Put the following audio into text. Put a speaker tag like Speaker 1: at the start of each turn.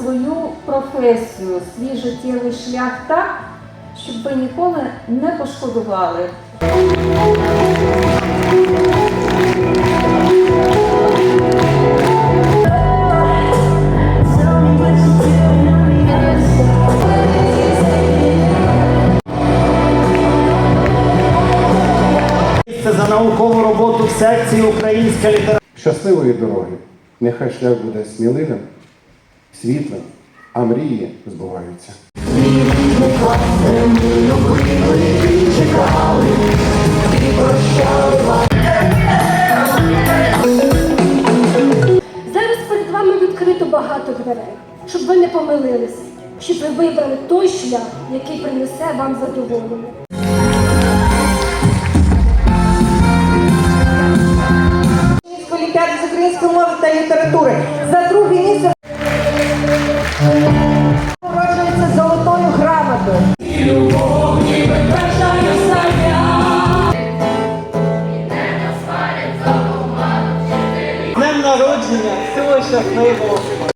Speaker 1: свою професію, свій життєвий шлях так, щоб ви ніколи не пошкодували.
Speaker 2: За наукову роботу в секції Українська література.
Speaker 3: Щасливої дороги! Нехай шлях буде сміливим, світлим, а мрії збуваються.
Speaker 4: Зараз перед вами відкрито багато дверей, щоб ви не помилилися, щоб ви вибрали той шлях, який принесе вам задоволення.
Speaker 5: З української мови та літератури. За друге місце породжується золотою грамотою.
Speaker 2: Днем народження! Всього щасливого!